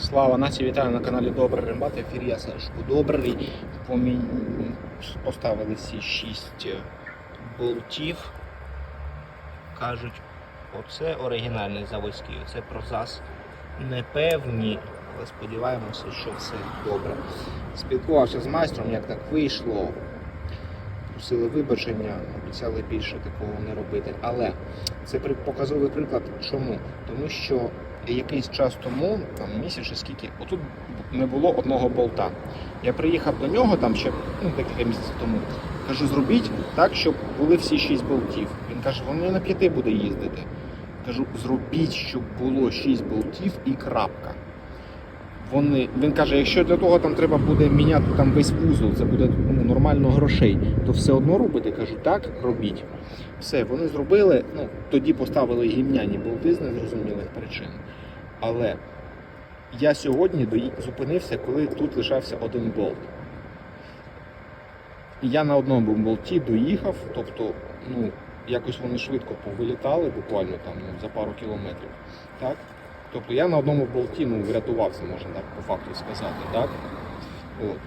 Слава нації, вітаю на каналі Добрий Рембат. В ефірі я Сашко Добрий. Помі... Поставили всі 6 болтів. Кажуть, оце оригінальний заводський, оце про ЗАЗ непевні, але сподіваємося, що все добре. Спілкувався з майстром, як так вийшло. Просили вибачення, обіцяли більше такого не робити. Але це показовий приклад. Чому? Тому що якийсь час тому, там місяць чи скільки, отут не було одного болта. Я приїхав до нього там ще ну, декілька місяців тому. Кажу, зробіть так, щоб були всі шість болтів. Він каже, воно на п'яти буде їздити. Кажу, зробіть, щоб було шість болтів і крапка. Вони, він каже, якщо для того там треба буде міняти там весь вузол, це буде ну, нормально грошей, то все одно робити. Кажу, так, робіть. Все, вони зробили, ну, тоді поставили гімняні болти з незрозумілих причин. Але я сьогодні зупинився, коли тут лишався один болт. Я на одному болті доїхав, тобто, ну, якось вони швидко повилітали, буквально там ну, за пару кілометрів. Так? Тобто я на одному болті ну, врятувався, можна так по факту сказати. Так? От.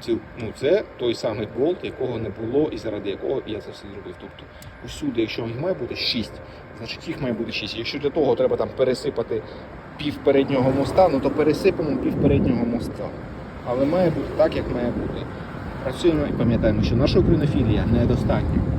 Ці, ну, це той самий болт, якого не було і заради якого я це все зробив. Тобто усюди, якщо їх має бути 6, значить їх має бути 6. Якщо для того треба там пересипати пів переднього моста, ну то пересипемо пів переднього моста. Але має бути так, як має бути. Працюємо і пам'ятаємо, що наша українофілія недостатня.